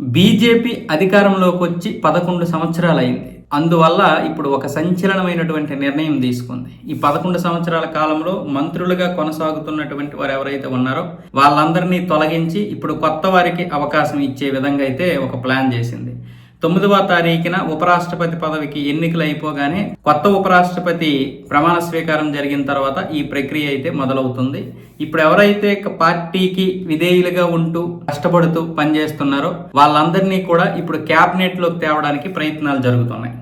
BJP అధికారంలోకి వచ్చి పదకొండు సంవత్సరాలు అయింది అందువల్ల ఇప్పుడు ఒక సంచలనమైనటువంటి నిర్ణయం తీసుకుంది. ఈ పదకొండు సంవత్సరాల కాలంలో మంత్రులుగా కొనసాగుతున్నటువంటి వారు ఎవరైతే ఉన్నారో వాళ్ళందరినీ తొలగించి ఇప్పుడు కొత్త వారికి అవకాశం ఇచ్చే విధంగా అయితే ఒక ప్లాన్ చేసింది. తొమ్మిదవ తారీఖున ఉపరాష్ట్రపతి పదవికి ఎన్నికలు అయిపోగానే కొత్త ఉపరాష్ట్రపతి ప్రమాణ స్వీకారం జరిగిన తర్వాత ఈ ప్రక్రియ అయితే మొదలవుతుంది. ఇప్పుడు ఎవరైతే పార్టీకి విధేయులుగా ఉంటూ కష్టపడుతూ పనిచేస్తున్నారో వాళ్ళందరినీ కూడా ఇప్పుడు క్యాబినెట్లోకి తేవడానికి ప్రయత్నాలు జరుగుతున్నాయి.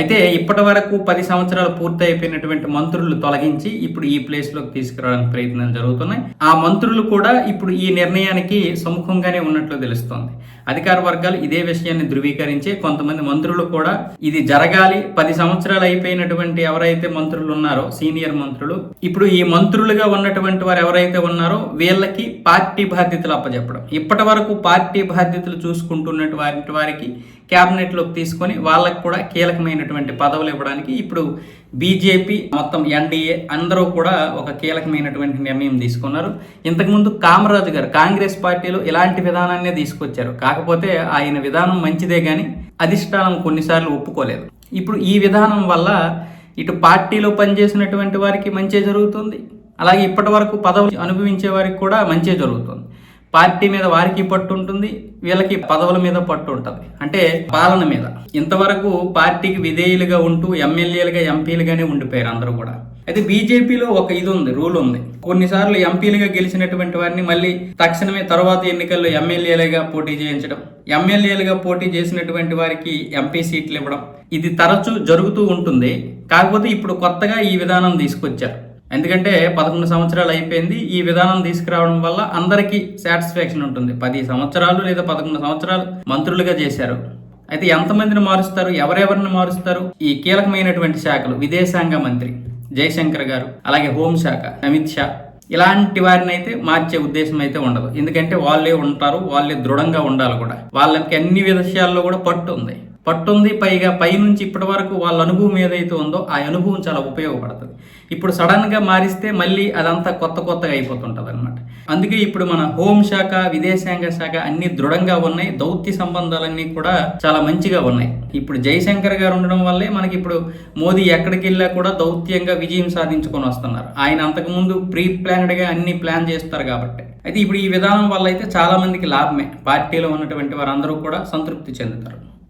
అయితే ఇప్పటి వరకు పది సంవత్సరాలు పూర్తి అయిపోయినటువంటి మంత్రులు తొలగించి ఇప్పుడు ఈ ప్లేస్లోకి తీసుకురావడానికి ప్రయత్నాలు జరుగుతున్నాయి. ఆ మంత్రులు కూడా ఇప్పుడు ఈ నిర్ణయానికి సముఖంగానే ఉన్నట్లు తెలుస్తోంది. అధికార వర్గాలు ఇదే విషయాన్ని ధృవీకరించి కొంతమంది మంత్రులు కూడా ఇది జరగాలి. పది సంవత్సరాలు అయిపోయినటువంటి ఎవరైతే మంత్రులు ఉన్నారో సీనియర్ మంత్రులు ఇప్పుడు ఈ మంత్రులుగా ఉన్నటువంటి వారు ఎవరైతే ఉన్నారో వీళ్ళకి పార్టీ బాధ్యతలు అప్పచెప్పడం ఇప్పటి వరకు పార్టీ బాధ్యతలు చూసుకుంటున్నటువంటి వారికి క్యాబినెట్లోకి తీసుకొని వాళ్ళకు కూడా కీలకమైనటువంటి పదవులు ఇవ్వడానికి ఇప్పుడు బీజేపీ మొత్తం ఎన్డీఏ అందరూ కూడా ఒక కీలకమైనటువంటి నిర్ణయం తీసుకున్నారు. ఇంతకుముందు కామరాజు గారు కాంగ్రెస్ పార్టీలో ఇలాంటి విధానాన్నే తీసుకొచ్చారు. కాకపోతే ఆయన విధానం మంచిదే కానీ అధిష్టానం కొన్నిసార్లు ఒప్పుకోలేదు. ఇప్పుడు ఈ విధానం వల్ల ఇటు పార్టీలో పనిచేసినటువంటి వారికి మంచి జరుగుతుంది. అలాగే ఇప్పటి వరకు పదవులు అనుభవించే వారికి కూడా మంచి జరుగుతుంది. పార్టీ మీద వారికి పట్టు ఉంటుంది వీళ్ళకి పదవుల మీద పట్టు ఉంటుంది. అంటే పాలన మీద. ఇంతవరకు పార్టీకి విధేయులుగా ఉంటూ ఎమ్మెల్యేలుగా ఎంపీలుగానే ఉండిపోయారు అందరూ కూడా. అయితే బీజేపీలో ఒక ఇది ఉంది రూల్ ఉంది. కొన్నిసార్లు ఎంపీలుగా గెలిచినటువంటి వారిని మళ్ళీ తక్షణమే తర్వాత ఎన్నికల్లో ఎమ్మెల్యేలుగా పోటీ చేయించడం ఎమ్మెల్యేలుగా పోటీ చేసినటువంటి వారికి ఎంపీ సీట్లు ఇవ్వడం ఇది తరచూ జరుగుతూ ఉంటుంది. కాకపోతే ఇప్పుడు కొత్తగా ఈ విధానం తీసుకొచ్చారు. ఎందుకంటే పదకొండు సంవత్సరాలు అయిపోయింది ఈ విధానం తీసుకురావడం వల్ల అందరికీ సాటిస్ఫాక్షన్ ఉంటుంది. పది సంవత్సరాలు లేదా పదకొండు సంవత్సరాలు మంత్రులుగా చేశారు. అయితే ఎంతమందిని మారుస్తారు? ఎవరెవరిని మారుస్తారు? ఈ కీలకమైనటువంటి శాఖలు విదేశాంగ మంత్రి జయశంకర్ గారు అలాగే హోంశాఖ అమిత్ షా ఇలాంటి వారిని అయితే మార్చే ఉద్దేశం అయితే ఉండదు. ఎందుకంటే వాళ్ళే ఉంటారు వాళ్ళే దృఢంగా ఉండాలి కూడా. వాళ్ళకి అన్ని విషయాల్లో కూడా పట్టు ఉంది. పట్టుంది పైగా పైనుంచి ఇప్పటి వరకు వాళ్ళ అనుభవం ఏదైతే ఉందో ఆ అనుభవం చాలా ఉపయోగపడుతుంది. ఇప్పుడు సడన్గా మారిస్తే మళ్ళీ అదంతా కొత్త కొత్తగా అయిపోతుంటుంది అనమాట అందుకే ఇప్పుడు మన హోంశాఖ విదేశాంగ శాఖ అన్ని దృఢంగా ఉన్నాయి. దౌత్య సంబంధాలన్నీ కూడా చాలా మంచిగా ఉన్నాయి. ఇప్పుడు జయశంకర్ గారు ఉండడం వల్లే మనకి ఇప్పుడు మోదీ ఎక్కడికి వెళ్ళా కూడా దౌత్యంగా విజయం సాధించుకొని వస్తున్నారు. ఆయన అంతకుముందు ప్రీ ప్లాన్డ్గా అన్ని ప్లాన్ చేస్తారు కాబట్టి. అయితే ఇప్పుడు ఈ విధానం వల్ల అయితే చాలా మందికి లాభమే. పార్టీలో ఉన్నటువంటి వారందరూ కూడా సంతృప్తి చెందుతారు.